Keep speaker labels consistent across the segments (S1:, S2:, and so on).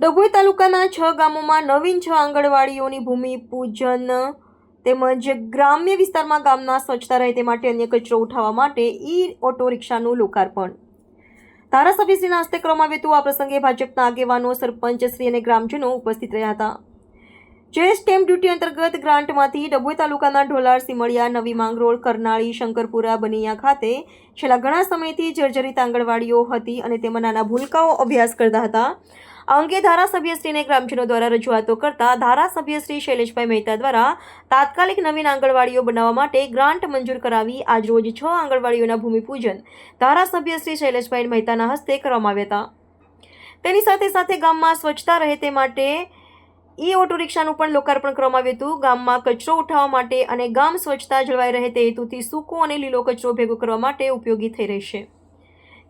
S1: ડભોઈ તાલુકાના છ ગામોમાં નવીન છ આંગણવાડીઓની ભૂમિ પૂજન તેમજ ગ્રામ્ય વિસ્તારમાં ગામના સ્વચ્છતા રહે તે માટે અન્ય કચરો ઉઠાવવા માટે ઈ ઓટો રિક્ષાનું લોકાર્પણ. ધારાસભ્યશ્રીના હસ્તે કરવામાં આવ્યું હતું. આ પ્રસંગે ભાજપના આગેવાનો સરપંચશ્રી અને ગ્રામજનો ઉપસ્થિત રહ્યા હતા. જે સ્ટેમ્પ ડ્યુટી અંતર્ગત ગ્રાન્ટમાંથી ડભોઈ તાલુકાના ઢોલાર, સિમળિયા, નવી માંગરોળ, કરનાળી, શંકરપુરા, બનિયા ખાતે છેલ્લા ઘણા સમયથી જર્જરિત આંગણવાડીઓ હતી અને તેમાં નાના ભૂલકાઓ અભ્યાસ કરતા હતા. આ અંગે ધારાસભ્યશ્રીને ગ્રામજનો દ્વારા રજૂઆતો કરતા ધારાસભ્યશ્રી શૈલેષભાઈ મહેતા દ્વારા તાત્કાલિક નવીન આંગણવાડીઓ બનાવવા માટે ગ્રાન્ટ મંજૂર કરાવી આજરોજ છ આંગણવાડીઓના ભૂમિપૂજન ધારાસભ્ય શ્રી શૈલેષભાઈ મહેતાના હસ્તે કરવામાં આવ્યા હતા. તેની સાથે સાથે ગામમાં સ્વચ્છતા રહે તે માટે ઈ ઓટો રિક્ષાનું પણ લોકાર્પણ કરવામાં આવ્યું હતું. ગામમાં કચરો ઉઠાવવા માટે અને ગામ સ્વચ્છતા જળવાઈ રહે તે હેતુથી સૂકો અને લીલો કચરો ભેગો કરવા માટે ઉપયોગી થઈ રહેશે.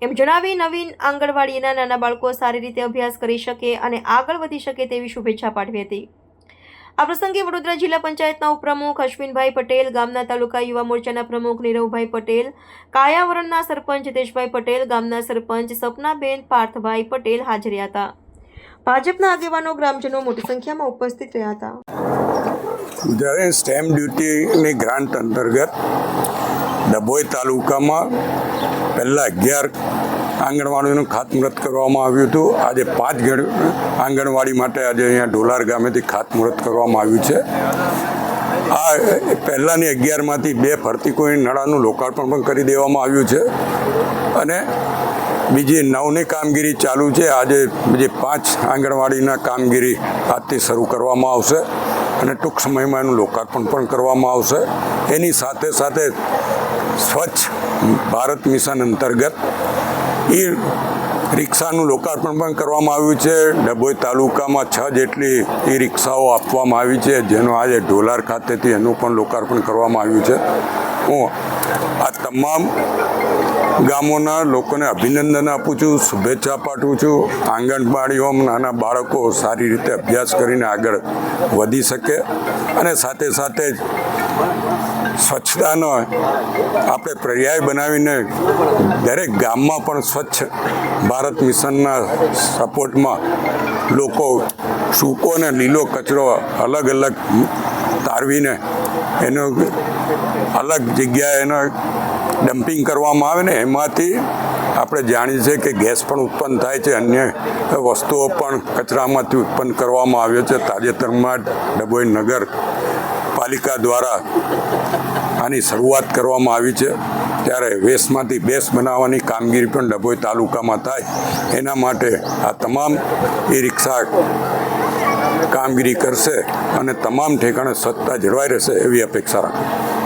S1: એમ જણાવી નવીન આંગણવાડીના નાના બાળકો સારી રીતે અભ્યાસ કરી શકે અને આગળ વધી શકે તેવી શુભેચ્છા પાઠવી હતી. આ પ્રસંગે વડોદરા જિલ્લા પંચાયતના ઉપપ્રમુખ અશ્વિનભાઈ પટેલ, ગામના તાલુકા યુવા મોરચાના પ્રમુખ નીરવભાઈ પટેલ, કાયાવરણના સરપંચ જીતેશભાઈ પટેલ, ગામના સરપંચ સપનાબેન પાર્થભાઈ પટેલ હાજર હતા. ભાજપના આગેવાનો ગ્રામજનો મોટી સંખ્યામાં ઉપસ્થિત રહ્યા હતા.
S2: જ્યારે સ્ટેમ્પ ડ્યુટીની ગ્રાન્ટ અંતર્ગત ડભોઈ તાલુકામાં પહેલાં અગિયાર આંગણવાડીનું ખાતમુહૂર્ત કરવામાં આવ્યું હતું. આજે પાંચ ગણ આંગણવાડી માટે આજે અહીંયા ઢોલાર ગામેથી ખાતમુહૂર્ત કરવામાં આવ્યું છે. આ પહેલાંની અગિયારમાંથી બે ફરતી કોઈ નળાનું લોકાર્પણ પણ કરી દેવામાં આવ્યું છે. અને બીજી નવની કામગીરી ચાલુ છે. આજે બીજી પાંચ આંગણવાડીના કામગીરી આજથી શરૂ કરવામાં આવશે. અને ટૂંક સમયમાં એનું લોકાર્પણ પણ કરવામાં આવશે. એની સાથે સાથે સ્વચ્છ ભારત મિશન અંતર્ગત એ રિક્ષાનું લોકાર્પણ પણ કરવામાં આવ્યું છે. ડભોઈ તાલુકામાં છ જેટલી એ રિક્ષાઓ આપવામાં આવી છે, જેનું આજે ઢોલાર ખાતેથી એનું પણ લોકાર્પણ કરવામાં આવ્યું છે. હું આ તમામ ગામોના લોકોને અભિનંદન આપું છું, શુભેચ્છા પાઠવું છું. આંગણવાડીઓમાં નાના બાળકો સારી રીતે અભ્યાસ કરીને આગળ વધી શકે અને સાથે સાથે જ સ્વચ્છતાનો આપણે પર્યાય બનાવીને દરેક ગામમાં પણ સ્વચ્છ ભારત મિશનના સપોર્ટમાં લોકો સૂકો અને લીલો કચરો અલગ અલગ તારવીને એનો અલગ જગ્યાએ એનો ડમ્પિંગ કરવામાં આવે ને, એમાંથી આપણે જાણીએ છીએ કે ગેસ પણ ઉત્પન્ન થાય છે, અન્ય વસ્તુઓ પણ કચરામાંથી ઉત્પન્ન કરવામાં આવ્યો છે. તાજેતરમાં ડભોઈ નગર પાલિકા દ્વારા આની શરૂઆત કરવામાં આવી છે. ત્યારે વેસ્ટમાંથી બેસ બનાવવાની કામગીરી પણ ડભોઈ તાલુકામાં થાય. એના માટે આ તમામ ઈ રિક્ષા કામગીરી કરશે અને તમામ ઠેકાણે સત્તા જળવાઈ રહેશે એવી અપેક્ષા રાખું.